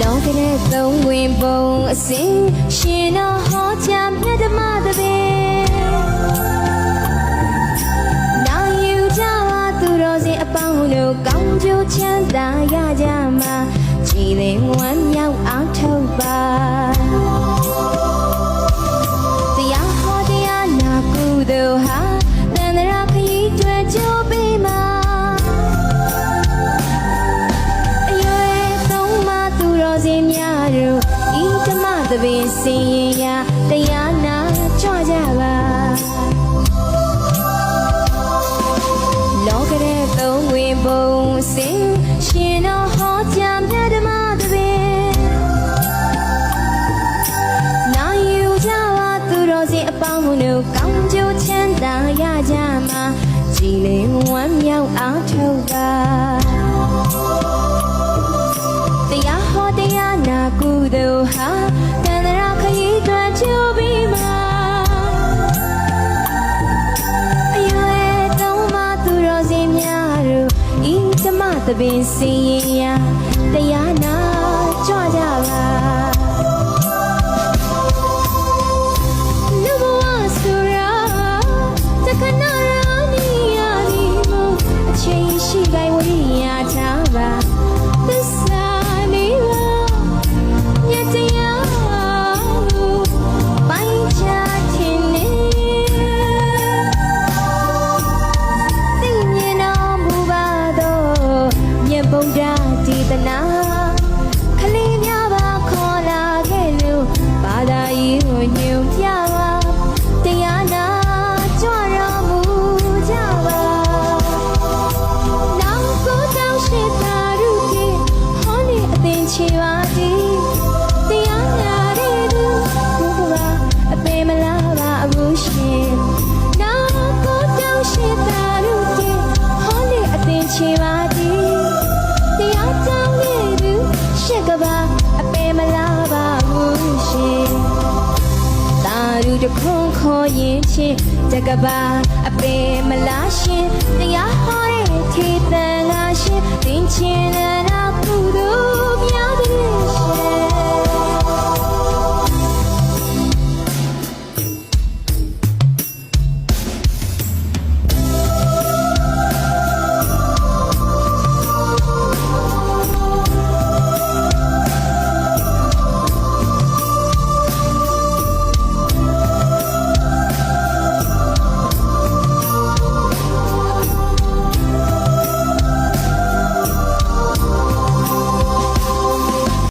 လောကနဲ့သုံးဝင်ပုံအစင်ရှင်တော်ဟောကြားမြတ်ဓမ္မတပင်နောင်ယူကြပါသူတော်စင်အပေါင်းတို့ကောင်းကျိုးချမ်းသာရကြမှာကြည်လင်ဝမ်းမြောက်အောင်ထုတ်ပါ သဘင်စင်ရင်ရာတရားနာကြွကြပါလောကရဲ့သုံးဝင်ပုံစင်ရှင်တော်ဟောကြားမြတ်ဓမ္မသဘင်နာယူကြပါသူတော်စင်အပေါင်းတို့ကောင်းကျိုးချမ်းသာရကြမှာကြည်လင်ဝမ်းမြောက်အားထုတ်ပါ သပင်စင်ရင်ရာတရားနာကြွကြပါ ခွန်ခေါ်ရင်ချင်းတကဘာအပင်မလားရှင်တရားဟောရဲ့ထေတန်ငါရှင်သင်ချင်းနဲ့